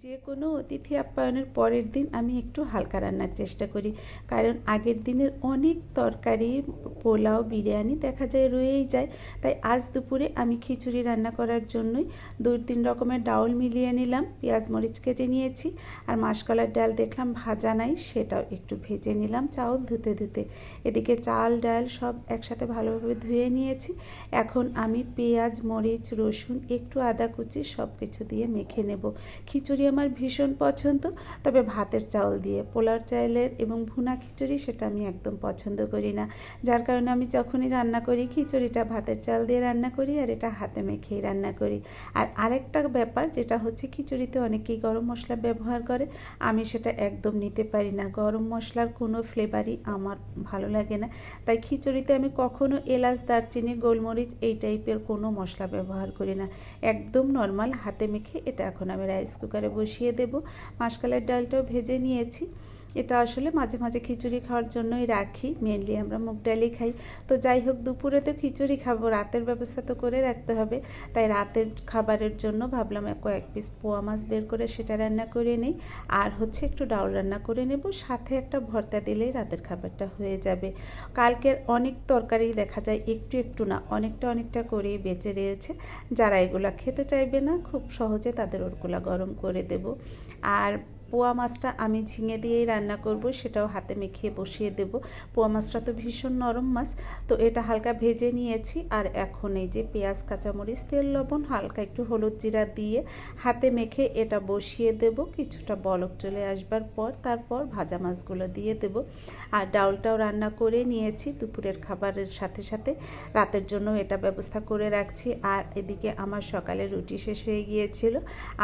যে কোনো অতিথি আপ্যায়নের পরের দিন আমি একটু হালকা রান্নার চেষ্টা করি। কারণ আগের দিনের অনেক তরকারি, পোলাও, বিরিয়ানি দেখা যায় রয়েই যায়। তাই আজ দুপুরে আমি খিচুড়ি রান্না করার জন্যই দুই তিন রকমের ডাউল মিলিয়ে নিলাম, পেঁয়াজ মরিচ কেটে নিয়েছি আর মাসকলার ডাল দেখলাম ভাজা নাই, সেটাও একটু ভেজে নিলাম চাউল ধুতে ধুতে। এদিকে চাল, ডাল সব একসাথে ভালোভাবে ধুয়ে নিয়েছি। এখন আমি পেঁয়াজ, মরিচ, রসুন, একটু আদা কুচি সব কিছু দিয়ে মেখে নেব। খিচুড়ি আমার ভীষণ পছন্দ। তবে ভাতের চাউল দিয়ে পোলার চাউলের এবং ভুনা খিচুড়ি সেটা আমি একদম পছন্দ করি না। যার কারণে আমি যখনই রান্না করি, খিচুড়িটা ভাতের চাল দিয়ে রান্না করি আর এটা হাতে মেখেই রান্না করি। আর আরেকটা ব্যাপার যেটা হচ্ছে, খিচুড়িতে অনেকেই গরম মশলা ব্যবহার করে, আমি সেটা একদম নিতে পারি না। গরম মশলার কোনো ফ্লেভারই আমার ভালো লাগে না। তাই খিচুড়িতে আমি কখনো এলাচ, দারচিনি, গোলমরিচ এই টাইপের কোনো মশলা ব্যবহার করি না। একদম নর্মাল হাতে মেখে এটা এখন আমি রাইস কুকারে বসিয়ে দেব। মাসকালের ডালটাও ভেজে নিয়েছি। এটা আসলে মাঝে মাঝে খিচুড়ি খাওয়ার জন্যই রাখি মেনলি আমরা মুগ ডালই খাই। তো যাই হোক, দুপুরে তো খিচুড়ি খাব, রাতের ব্যবস্থা তো করে রাখতে হবে। তাই রাতের খাবারের জন্য ভাবলাম কয়েক পিস পোয়া মাছ বের করে সেটা রান্না করে নিই। আর হচ্ছে একটু ডাউল রান্না করে নেব, সাথে একটা ভর্তা দিলেই রাতের খাবারটা হয়ে যাবে। কালকের অনেক তরকারি দেখা যায় একটু একটু না, অনেকটা অনেকটা করেই বেঁচে রয়েছে। যারা এগুলা খেতে চাইবে না, খুব সহজে তাদের ওরগুলা গরম করে দেব। আর পোয়া মাছটা আমি ঝিঙে দিয়েই রান্না করব, সেটাও হাতে মেখিয়ে বসিয়ে দেব। পোয়া মাছটা তো ভীষণ নরম মাছ, তো এটা হালকা ভেজে নিয়েছি। আর এখন এই যে পেঁয়াজ, কাঁচামরিচ, তেল, লবণ, হালকা একটু হলুদ জিরা দিয়ে হাতে মেখে এটা বসিয়ে দেব। কিছুটা বলক চলে আসবার পর তারপর ভাজা মাছগুলো দিয়ে দেব। আর ডাউলটাও রান্না করে নিয়েছি দুপুরের খাবারের সাথে সাথে। রাতের জন্য এটা ব্যবস্থা করে রাখছি। আর এদিকে আমার সকালে রুটি শেষ হয়ে গিয়েছিল।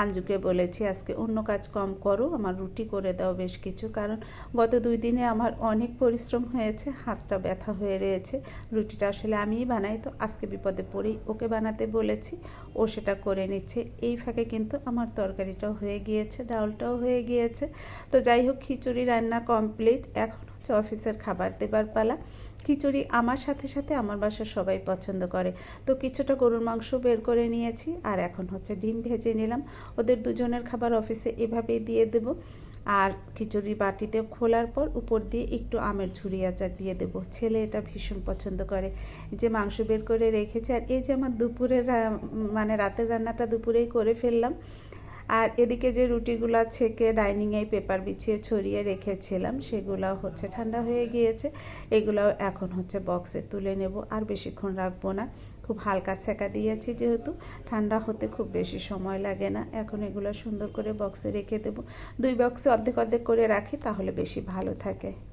আঞ্জুকে বলেছি, আজকে অন্য কাজ কম করো আমার রুটি করে দাও বেশ কিছু। কারণ গত দুই দিনে আমার অনেক পরিশ্রম হয়েছে, হাতটা ব্যথা হয়ে রয়েছে। রুটিটা আসলে আমিই বানাই, তো আজকে বিপদে পড়েই ওকে বানাতে বলেছি। ও সেটা করে নিচ্ছে। এই ফাঁকে কিন্তু আমার তরকারিটাও হয়ে গিয়েছে ডাউলটাও হয়ে গিয়েছে। তো যাই হোক, খিচুড়ি রান্না কমপ্লিট এখন হচ্ছে অফিসের খাবার দেবার পালা। খিচুড়ি আমার সাথে সাথে আমার বাসার সবাই পছন্দ করে। তো কিছুটা গরুর মাংস বের করে নিয়েছি আর এখন হচ্ছে ডিম ভেজে নিলাম। ওদের দুজনের খাবার অফিসে এভাবেই দিয়ে দেব। আর খিচুড়ি বাটিতে খোলার পর উপর দিয়ে একটু আমের ঝুড়ি আচার দিয়ে দেব। ছেলে এটা ভীষণ পছন্দ করে। যে মাংস বের করে রেখেছে আর এই যে আমার দুপুরের মানে রাতের রান্নাটা দুপুরেই করে ফেললাম। আর এদিকে যে রুটিগুলো ছেঁকে ডাইনিংয়ে পেপার বিছিয়ে ছড়িয়ে রেখেছিলাম সেগুলো হচ্ছে ঠান্ডা হয়ে গিয়েছে। এগুলোও এখন হচ্ছে বক্সে তুলে নেব, আর বেশিক্ষণ রাখব না। খুব হালকা সেকা দিয়েছি যেহেতু, ঠান্ডা হতে খুব বেশি সময় লাগে না। এখন এগুলো সুন্দর করে বক্সে রেখে দেবো। দুই বক্সে অর্ধেক অর্ধেক করে রাখি, তাহলে বেশি ভালো থাকে।